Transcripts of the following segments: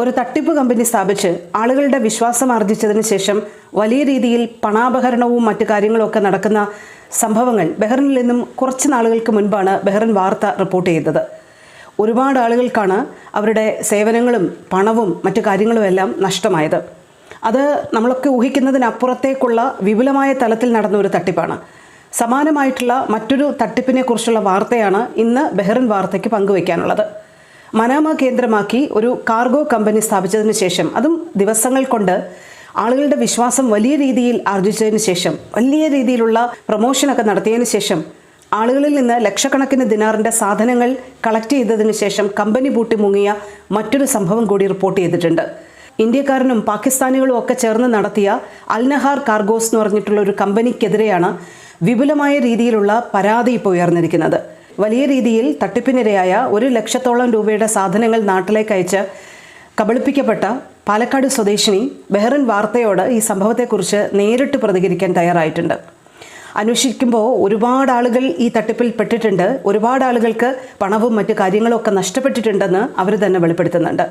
ഒരു തട്ടിപ്പ് കമ്പനി സ്ഥാപിച്ച് ആളുകളുടെ വിശ്വാസം ആർജിച്ചതിന് ശേഷം വലിയ രീതിയിൽ പണാപഹരണവും മറ്റു കാര്യങ്ങളൊക്കെ നടക്കുന്ന സംഭവങ്ങൾ ബഹ്റിനിൽ നിന്നും കുറച്ച് നാളുകൾക്ക് മുൻപാണ് ബഹ്റിൻ വാർത്ത റിപ്പോർട്ട് ചെയ്തത്. ഒരുപാട് ആളുകൾക്കാണ് അവരുടെ സേവനങ്ങളും പണവും മറ്റു കാര്യങ്ങളും എല്ലാം നഷ്ടമായത്. അത് നമ്മളൊക്കെ ഊഹിക്കുന്നതിനപ്പുറത്തേക്കുള്ള വിപുലമായ തലത്തിൽ നടന്ന ഒരു തട്ടിപ്പാണ്. സമാനമായിട്ടുള്ള മറ്റൊരു തട്ടിപ്പിനെക്കുറിച്ചുള്ള വാർത്തയാണ് ഇന്ന് ബെഹ്റിൻ വാർത്തയ്ക്ക് പങ്കുവയ്ക്കാനുള്ളത്. മനാമ കേന്ദ്രമാക്കി ഒരു കാർഗോ കമ്പനി സ്ഥാപിച്ചതിന് ശേഷം അതും ദിവസങ്ങൾ കൊണ്ട് ആളുകളുടെ വിശ്വാസം വലിയ രീതിയിൽ ആർജിച്ചതിന് ശേഷം വലിയ രീതിയിലുള്ള പ്രൊമോഷനൊക്കെ നടത്തിയതിന് ശേഷം ആളുകളിൽ നിന്ന് ലക്ഷക്കണക്കിന് ദിനാറിന്റെ സാധനങ്ങൾ കളക്ട് ചെയ്തതിന് ശേഷം കമ്പനി പൂട്ടി മുങ്ങിയ മറ്റൊരു സംഭവം കൂടി റിപ്പോർട്ട് ചെയ്തിട്ടുണ്ട്. ഇന്ത്യക്കാരനും പാകിസ്ഥാനികളും ഒക്കെ ചേർന്ന് നടത്തിയ അൽനഹാർ കാർഗോസ് എന്ന് പറഞ്ഞിട്ടുള്ള ഒരു കമ്പനിക്കെതിരെയാണ് വിപുലമായ രീതിയിലുള്ള പരാതി ഇപ്പോൾ ഉയർന്നിരിക്കുന്നത്. വലിയ രീതിയിൽ തട്ടിപ്പിനിരയായ ഒരു ലക്ഷത്തോളം രൂപയുടെ സാധനങ്ങൾ നാട്ടിലേക്ക് അയച്ച് കബളിപ്പിക്കപ്പെട്ട പാലക്കാട് സ്വദേശിനി ബെഹ്റിൻ വാർത്തയോട് ഈ സംഭവത്തെക്കുറിച്ച് നേരിട്ട് പ്രതികരിക്കാൻ തയ്യാറായിട്ടുണ്ട്. അന്വേഷിക്കുമ്പോൾ ഒരുപാട് ആളുകൾ ഈ തട്ടിപ്പിൽ പെട്ടിട്ടുണ്ട്. ഒരുപാട് ആളുകൾക്ക് പണവും മറ്റു കാര്യങ്ങളും ഒക്കെ നഷ്ടപ്പെട്ടിട്ടുണ്ടെന്ന് അവർ തന്നെ വെളിപ്പെടുത്തുന്നുണ്ട്.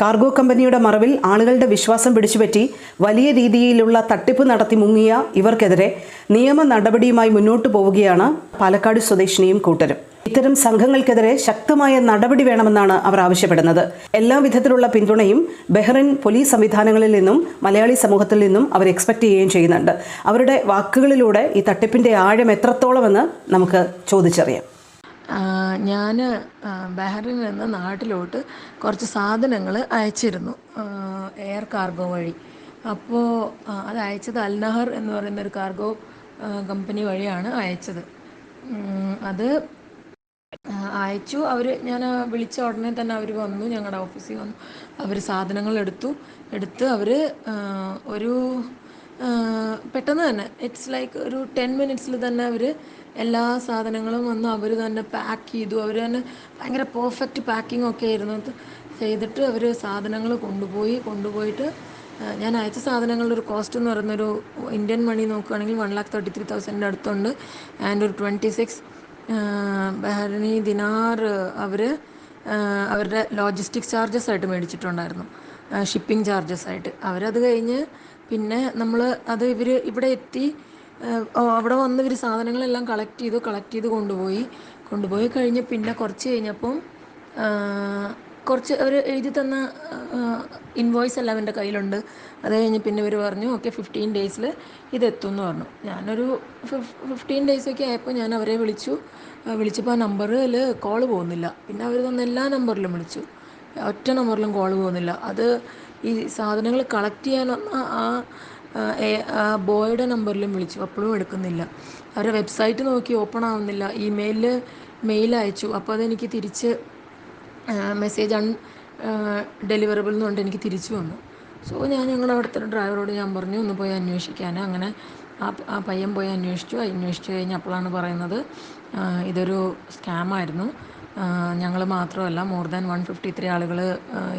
കാർഗോ കമ്പനിയുടെ മറവിൽ ആളുകളുടെ വിശ്വാസം പിടിച്ചുപറ്റി വലിയ രീതിയിലുള്ള തട്ടിപ്പ് നടത്തി മുങ്ങിയ ഇവർക്കെതിരെ നിയമ നടപടിയുമായി മുന്നോട്ടു പോവുകയാണ് പാലക്കാട് സ്വദേശിനിയും കൂട്ടരും. ഇത്തരം സംഘങ്ങൾക്കെതിരെ ശക്തമായ നടപടി വേണമെന്നാണ് അവർ ആവശ്യപ്പെടുന്നത്. എല്ലാ വിധത്തിലുള്ള പിന്തുണയും ബഹ്റിൻ പോലീസ് സംവിധാനങ്ങളിൽ നിന്നും മലയാളി സമൂഹത്തിൽ നിന്നും അവർ എക്സ്പെക്ട് ചെയ്യുകയും ചെയ്യുന്നുണ്ട്. അവരുടെ വാക്കുകളിലൂടെ ഈ തട്ടിപ്പിന്റെ ആഴം എത്രത്തോളമെന്ന് നമുക്ക് ചോദിച്ചറിയാം. ഞാൻ ബഹ്റിനിൽ നിന്ന് നാട്ടിലോട്ട് കുറച്ച് സാധനങ്ങൾ അയച്ചിരുന്നു എയർ കാർഗോ വഴി. അപ്പോൾ അത് അയച്ചത് അൽനഹർ എന്ന് പറയുന്ന ഒരു കാർഗോ കമ്പനി വഴിയാണ് അയച്ചത്. അത് അയച്ചു. അവർ ഞാൻ വിളിച്ച ഉടനെ തന്നെ അവർ വന്നു ഞങ്ങളുടെ ഓഫീസിൽ വന്നു. അവർ സാധനങ്ങൾ എടുത്തു. എടുത്ത് അവർ ഒരു പെട്ടെന്ന് തന്നെ. ഇറ്റ്സ് ലൈക്ക് ഒരു ടെൻ മിനിറ്റ്സിൽ തന്നെ അവർ എല്ലാ സാധനങ്ങളും വന്ന് അവർ തന്നെ പാക്ക് ചെയ്തു. അവർ തന്നെ ഭയങ്കര പെർഫെക്റ്റ് പാക്കിംഗ് ഒക്കെ ആയിരുന്നു. ചെയ്തിട്ട് അവർ സാധനങ്ങൾ കൊണ്ടുപോയി കൊണ്ടുപോയിട്ട് ഞാൻ അയച്ച സാധനങ്ങളുടെ ഒരു കോസ്റ്റ് എന്ന് പറയുന്നൊരു ഇന്ത്യൻ മണി നോക്കുകയാണെങ്കിൽ വൺ ലാക്ക് തേർട്ടി ത്രീ തൗസൻഡിന്റെ അടുത്തുണ്ട്. ആൻഡ് ഒരു ട്വന്റി സിക്സ് ബഹരണി ദിനാർ അവർ അവരുടെ ലോജിസ്റ്റിക് ചാർജസ് ആയിട്ട് മേടിച്ചിട്ടുണ്ടായിരുന്നു. ഷിപ്പിംഗ് ചാർജസ് ആയിട്ട്. അവരത് കഴിഞ്ഞ് പിന്നെ നമ്മൾ അത് ഇവർ ഇവിടെ എത്തി അവിടെ വന്ന് ഇവർ സാധനങ്ങളെല്ലാം കളക്ട് ചെയ്തു കളക്ട് ചെയ്ത് കൊണ്ടുപോയി. കൊണ്ടുപോയി കഴിഞ്ഞ് പിന്നെ കുറച്ച് കഴിഞ്ഞപ്പം കുറച്ച് അവർ എഴുതി തന്ന ഇൻവോയ്സ് എല്ലാം എന്റെ കയ്യിലുണ്ട്. അത് കഴിഞ്ഞ് പിന്നെ ഇവർ പറഞ്ഞു ഓക്കെ ഫിഫ്റ്റീൻ ഡേയ്സിൽ ഇതെത്തും എന്ന് പറഞ്ഞു. ഞാനൊരു ഫിഫ്റ്റീൻ ഡേയ്സൊക്കെ ആയപ്പോൾ ഞാൻ അവരെ വിളിച്ചു. വിളിച്ചപ്പോൾ ആ നമ്പറിൽ കോൾ പോകുന്നില്ല. പിന്നെ അവർ തന്ന എല്ലാ നമ്പറിലും വിളിച്ചു. ഒറ്റ നമ്പറിലും കോൾ പോകുന്നില്ല. അത് ഈ സാധനങ്ങൾ കളക്ട് ചെയ്യാൻ വന്ന ആ ബോയുടെ നമ്പറിലും വിളിച്ചു. അപ്പോഴും എടുക്കുന്നില്ല. അവരുടെ വെബ്സൈറ്റ് നോക്കി ഓപ്പൺ ആവുന്നില്ല. ഇമെയിലിൽ മെയിൽ അയച്ചു. അപ്പോൾ അതെനിക്ക് തിരിച്ച് മെസ്സേജ് അൺ ഡെലിവറബിൾ എന്നുകൊണ്ട് എനിക്ക് തിരിച്ചു വന്നു. സോ ഞാൻ ഞങ്ങളുടെ അവിടുത്തെ ഡ്രൈവറോട് ഞാൻ പറഞ്ഞു ഒന്ന് പോയി അന്വേഷിക്കാൻ അങ്ങനെ ആ ആ പയ്യൻ പോയി അന്വേഷിച്ചു. അന്വേഷിച്ച് കഴിഞ്ഞപ്പോഴാണ് പറയുന്നത് ഇതൊരു സ്കാമായിരുന്നു ഞങ്ങൾ മാത്രമല്ല more than one fifty three ആളുകൾ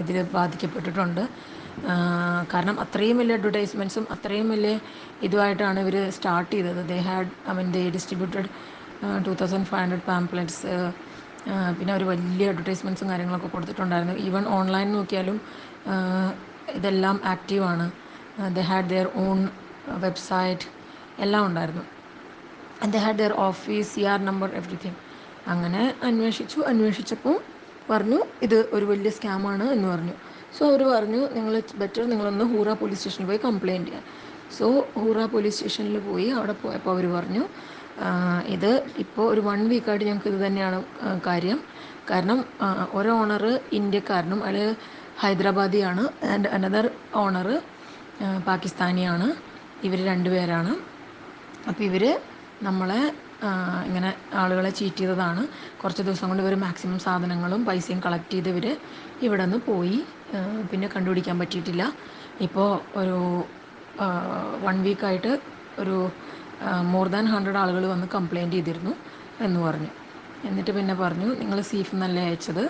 ഇതിൽ ബാധിക്കപ്പെട്ടിട്ടുണ്ട്. കാരണം അത്രയും വലിയ അഡ്വർടൈസ്മെന്റ്സും അത്രയും വലിയ ഇതുമായിട്ടാണ് ഇവർ സ്റ്റാർട്ട് ചെയ്തത്. They had I mean they distributed two thousand five hundred pamphlets പിന്നെ അവർ വലിയ അഡ്വർടൈസ്മെന്റ്സും കാര്യങ്ങളൊക്കെ കൊടുത്തിട്ടുണ്ടായിരുന്നു. ഈവൻ ഓൺലൈൻ നോക്കിയാലും ഇതെല്ലാം ആക്റ്റീവാണ് they had their on website എല്ലാം ഉണ്ടായിരുന്നു. They had their office C R number everything അങ്ങനെ അന്വേഷിച്ചു അന്വേഷിച്ചപ്പോൾ പറഞ്ഞു ഇത് ഒരു വലിയ സ്കാമാണ് എന്ന് പറഞ്ഞു. സോ അവർ പറഞ്ഞു നിങ്ങൾ ബെറ്റർ നിങ്ങളൊന്ന് ഹൂറ പോലീസ് സ്റ്റേഷനിൽ പോയി കംപ്ലയിന്റ് ചെയ്യാം. സോ ഹൂറ പോലീസ് സ്റ്റേഷനിൽ പോയി അവിടെ പോയപ്പോൾ അവർ പറഞ്ഞു ഇത് ഇപ്പോൾ ഒരു വൺ വീക്കായിട്ട് ഞങ്ങൾക്ക് ഇത് തന്നെയാണ് കാര്യം. കാരണം ഒരു ഓണർ ഇന്ത്യക്കാരനും അയാൾ ഹൈദരാബാദിയാണ് ആൻഡ് അനദർ ഓണർ പാകിസ്ഥാനിയാണ്. ഇവർ രണ്ടുപേരാണ് അപ്പോൾ ഇവർ നമ്മളെ ഇങ്ങനെ ആളുകളെ ചീറ്റ് ചെയ്തതാണ്. കുറച്ച് ദിവസം കൊണ്ട് ഇവർ മാക്സിമം സാധനങ്ങളും പൈസയും കളക്ട് ചെയ്ത് ഇവർ ഇവിടെ നിന്ന് പോയി പിന്നെ കണ്ടുപിടിക്കാൻ പറ്റിയിട്ടില്ല. ഇപ്പോൾ ഒരു വൺ വീക്കായിട്ട് ഒരു മോർ ദാൻ ഹൺഡ്രഡ് ആളുകൾ വന്ന് കംപ്ലയിന്റ് ചെയ്തിരുന്നു എന്ന് പറഞ്ഞു. എന്നിട്ട് പിന്നെ പറഞ്ഞു നിങ്ങൾ സീഫ് എന്നല്ലേ അയച്ചത്?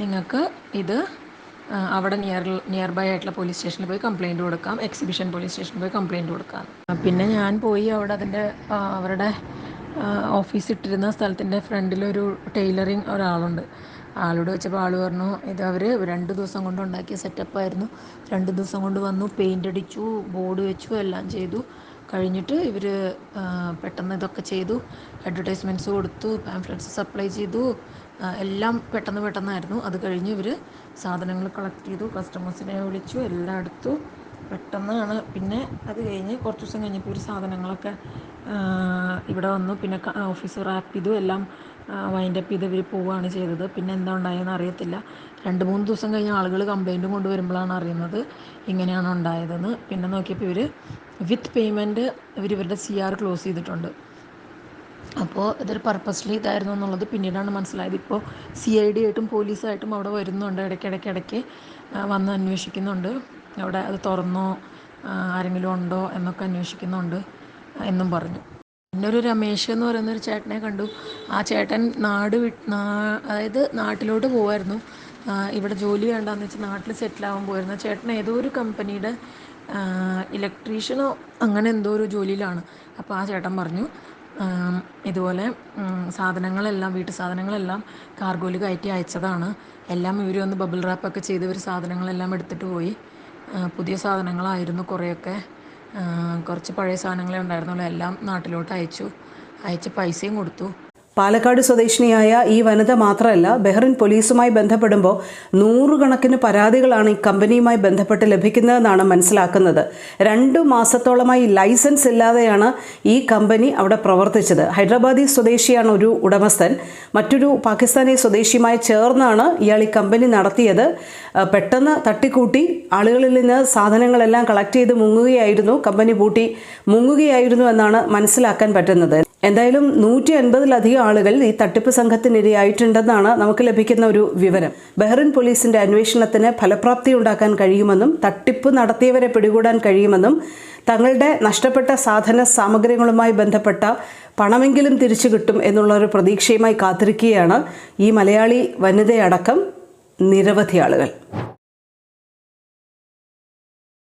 നിങ്ങൾക്ക് ഇത് അവിടെ നിയർ നിയർ ബൈ ആയിട്ടുള്ള പോലീസ് സ്റ്റേഷനിൽ പോയി കംപ്ലയിന്റ് കൊടുക്കാം. എക്സിബിഷൻ പോലീസ് സ്റ്റേഷനിൽ പോയി കംപ്ലയിന്റ് കൊടുക്കാം. പിന്നെ ഞാൻ പോയി അവിടെ അതിന്റെ അവരുടെ ഓഫീസ് ഇട്ടിരുന്ന സ്ഥലത്തിന്റെ ഫ്രണ്ടിലൊരു ടൈലറിങ് ഒരാളുണ്ട്. ആളോട് വെച്ചപ്പോൾ ആൾ പറഞ്ഞു ഇത് അവർ രണ്ട് ദിവസം കൊണ്ട് ഉണ്ടാക്കിയ സെറ്റപ്പായിരുന്നു രണ്ട് ദിവസം കൊണ്ട് വന്നു പെയിന്റ് അടിച്ചു ബോർഡ് വെച്ചു എല്ലാം ചെയ്തു. കഴിഞ്ഞിട്ട് ഇവർ പെട്ടെന്ന് ഇതൊക്കെ ചെയ്തു. അഡ്വർടൈസ്മെന്റ്സ് കൊടുത്തു പാംഫ്ലെറ്റ്സ് സപ്ലൈ ചെയ്തു. എല്ലാം പെട്ടെന്ന് പെട്ടെന്നായിരുന്നു. അത് കഴിഞ്ഞ് ഇവർ സാധനങ്ങൾ കളക്ട് ചെയ്തു കസ്റ്റമേഴ്സിനെ വിളിച്ചു എല്ലാം എടുത്തു. പെട്ടെന്നാണ്. പിന്നെ അത് കഴിഞ്ഞ് കുറച്ച് ദിവസം കഴിഞ്ഞപ്പോൾ ഒരു സാധനങ്ങളൊക്കെ ഇവിടെ വന്നു. പിന്നെ ഓഫീസ് റാപ്പ് ചെയ്തു. എല്ലാം വൈൻഡ് അപ്പ് ചെയ്ത് ഇവർ പോവുകയാണ് ചെയ്തത്. പിന്നെ എന്താ ഉണ്ടായതെന്ന് അറിയത്തില്ല. രണ്ട് മൂന്ന് ദിവസം കഴിഞ്ഞ് ആളുകൾ കംപ്ലൈന്റും കൊണ്ട് വരുമ്പോഴാണ് അറിയുന്നത് ഇങ്ങനെയാണ് ഉണ്ടായതെന്ന്. പിന്നെ നോക്കിയപ്പോൾ ഇവർ വിത്ത് പേയ്മെന്റ് ഇവർ ഇവരുടെ സി ആർ ക്ലോസ് ചെയ്തിട്ടുണ്ട്. അപ്പോൾ ഇതൊരു പർപ്പസ്ലി ഇതായിരുന്നു എന്നുള്ളത് പിന്നീടാണ് മനസ്സിലായത്. ഇപ്പോൾ സി ഐ ഡി ആയിട്ടും പോലീസായിട്ടും അവിടെ വരുന്നുണ്ട്. ഇടയ്ക്കിടയ്ക്ക് ഇടയ്ക്ക് വന്ന് അന്വേഷിക്കുന്നുണ്ട്. അവിടെ അത് തുറന്നോ ആരെങ്കിലും ഉണ്ടോ എന്നൊക്കെ അന്വേഷിക്കുന്നുണ്ട് എന്നും പറഞ്ഞു. പിന്നെ ഒരു രമേശ് എന്ന് പറയുന്ന ഒരു ചേട്ടനെ കണ്ടു. ആ ചേട്ടൻ നാട് വി അതായത് നാട്ടിലോട്ട് പോകുമായിരുന്നു ഇവിടെ ജോലി വേണ്ടാന്ന് വെച്ച് നാട്ടിൽ സെറ്റിൽ ആവാൻ പോയിരുന്നു ചേട്ടൻ ഏതോ ഒരു കമ്പനിയുടെ ഇലക്ട്രീഷ്യനോ അങ്ങനെ എന്തോ ഒരു ജോലിയിലാണ്. അപ്പോൾ ആ ചേട്ടൻ പറഞ്ഞു ഇതുപോലെ സാധനങ്ങളെല്ലാം വീട്ടു സാധനങ്ങളെല്ലാം കാർഗോയിൽ കയറ്റി അയച്ചതാണ്. എല്ലാം ഇവർ വന്ന് ബബിൾ റാപ്പൊക്കെ ചെയ്ത് ഇവർ സാധനങ്ങളെല്ലാം എടുത്തിട്ട് പോയി. പുതിയ സാധനങ്ങളായിരുന്നു കുറേയൊക്കെ. കുറച്ച് പഴയ സാധനങ്ങളെ ഉണ്ടായിരുന്നുള്ളൂ. എല്ലാം നാട്ടിലോട്ട് അയച്ചു. അയച്ച് പൈസയും കൊടുത്തു. പാലക്കാട് സ്വദേശിനിയായ ഈ വനിത മാത്രമല്ല ബെഹ്റിൻ പോലീസുമായി ബന്ധപ്പെടുമ്പോൾ നൂറുകണക്കിന് പരാതികളാണ് ഈ കമ്പനിയുമായി ബന്ധപ്പെട്ട് ലഭിക്കുന്നതെന്നാണ് മനസ്സിലാക്കുന്നത്. രണ്ടു മാസത്തോളമായി ലൈസൻസ് ഇല്ലാതെയാണ് ഈ കമ്പനി അവിടെ പ്രവർത്തിച്ചത്. ഹൈദരാബാദി സ്വദേശിയാണ് ഒരു ഉടമസ്ഥൻ. മറ്റൊരു പാകിസ്ഥാനി സ്വദേശിയുമായി ചേർന്നാണ് ഇയാൾ ഈ കമ്പനി നടത്തിയത്. പെട്ടെന്ന് തട്ടിക്കൂട്ടി. ആളുകളിൽ നിന്ന് സാധനങ്ങളെല്ലാം കളക്ട് ചെയ്ത് മുങ്ങുകയായിരുന്നു. കമ്പനി പൂട്ടി മുങ്ങുകയായിരുന്നു എന്നാണ് മനസ്സിലാക്കാൻ പറ്റുന്നത്. എന്തായാലും നൂറ്റി അൻപതിലധികം ആളുകൾ ഈ തട്ടിപ്പ് സംഘത്തിനിരയായിട്ടുണ്ടെന്നാണ് നമുക്ക് ലഭിക്കുന്ന ഒരു വിവരം. ബഹ്റിൻ പോലീസിന്റെ അന്വേഷണത്തിന് ഫലപ്രാപ്തി ഉണ്ടാക്കാൻ കഴിയുമെന്നും തട്ടിപ്പ് നടത്തിയവരെ പിടികൂടാൻ കഴിയുമെന്നും തങ്ങളുടെ നഷ്ടപ്പെട്ട സാധന സാമഗ്രികളുമായി ബന്ധപ്പെട്ട പണമെങ്കിലും തിരിച്ചു കിട്ടും എന്നുള്ള ഒരു പ്രതീക്ഷയുമായി കാത്തിരിക്കുകയാണ് ഈ മലയാളി വനിതയടക്കം നിരവധി ആളുകൾ.